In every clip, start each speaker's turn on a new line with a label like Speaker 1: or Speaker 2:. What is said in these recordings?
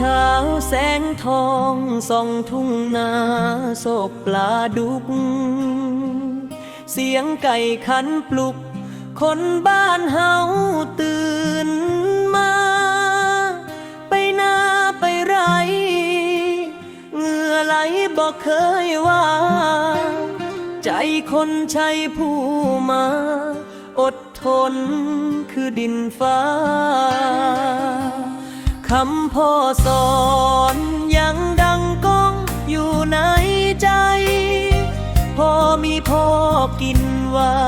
Speaker 1: เช้าแสงทองส่องทุ่งนาโศกปลาดุก เสียงไก่ขันปลุก คนบ้านเฮาตื่นมา ไปนาไปไรเหงื่อไหลบอกเคยว่า ใจคนใช้ผู้มา อดทนคือดินฟ้า คำพ่อสอนยังดังก้องอยู่ในใจ พอมีพ่อกินไว้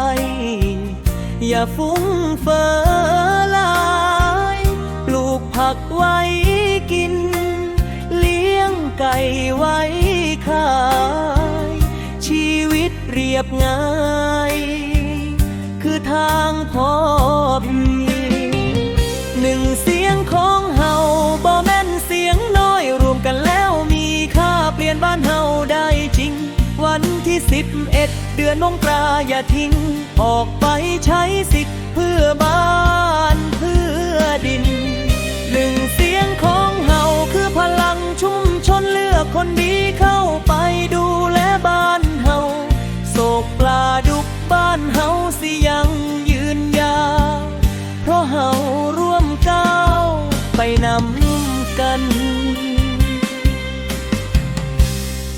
Speaker 1: อย่าฟุ้งเฟ้อลาย ปลูกผักไว้กิน เลี้ยงไก่ไว้ขาย ชีวิตเรียบง่าย คือทางพ่อเพีหนึ่งเสียงขอ วันที่สิบเอ็ดเดือนมงกราอย่าทิ้ง ออกไปใช้สิทธิ์เพื่อบ้านเพื่อดิน หนึ่งเสียงของเฮาคือพลังชุมชนเลือกคนดีเข้าไปดูแลบ้านเฮาโศกปลาดุกบ้านเฮาสิยังยืนยาวเพราะเฮาร่วมก้าวไปนำกัน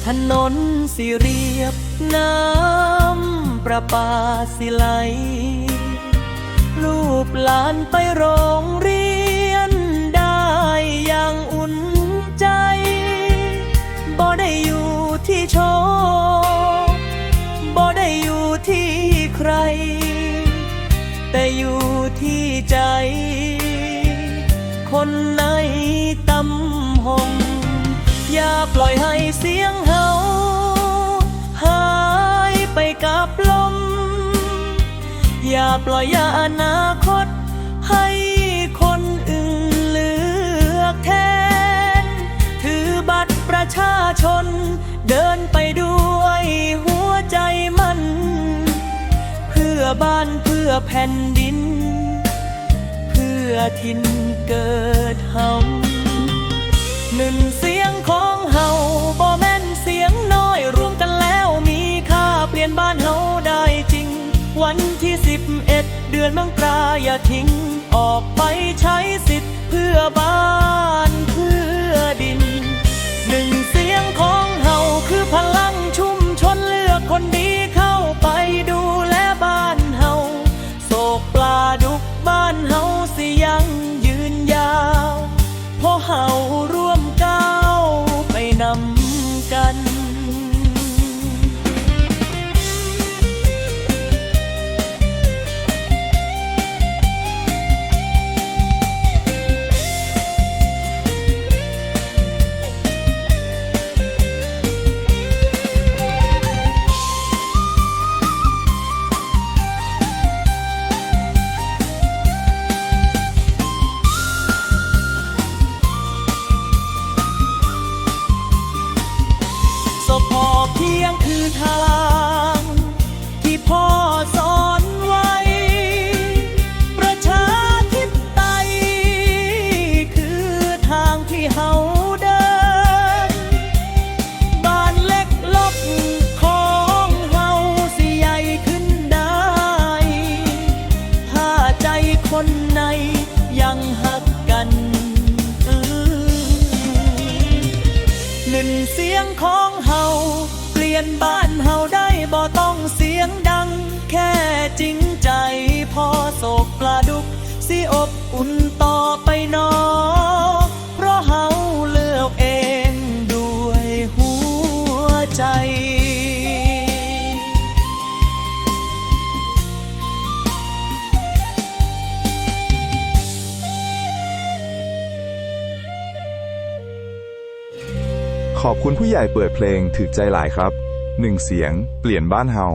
Speaker 1: ถนนสิเรียบน้ำประปาสิไหล ลูกหลานไปโรงเรียนได้อย่างอุ่นใจ บ่ได้อยู่ที่โชว์บ่ได้อยู่ที่ใคร แต่อยู่ที่ใจ คนในตำหง อย่าปล่อยให้เสียงเฮาหายไปกับลม อย่าปล่อยอย่าอนาคต ให้คนอื่นเลือกแทน ถือบัตรประชาชน เดินไปด้วยหัวใจมัน เพื่อบ้านเพื่อแผ่นดิน เพื่อทินเกิดเฮาหนึ่งสี อ็ดเดือนมังกราอย่าทิ้งออกไปใช้สิทธิ์เพื่อบ้านเพื่อดิน หนึ่งเสียงของเฮาคือพลังชุมชนเลือกคนดีเข้าไปดูแลบ้านเฮาโศกปลา หนึ่งเสียงของเฮาเปลี่ยนบ้านเฮาได้บ่ต้องเสียงดัง แค่จริงใจพอโศกปลาดุกสิอบอุ่น
Speaker 2: ขอบคุณผู้ใหญ่เปิดเพลงถึกใจหลายครับ หนึ่งเสียง เปลี่ยนบ้านเฮา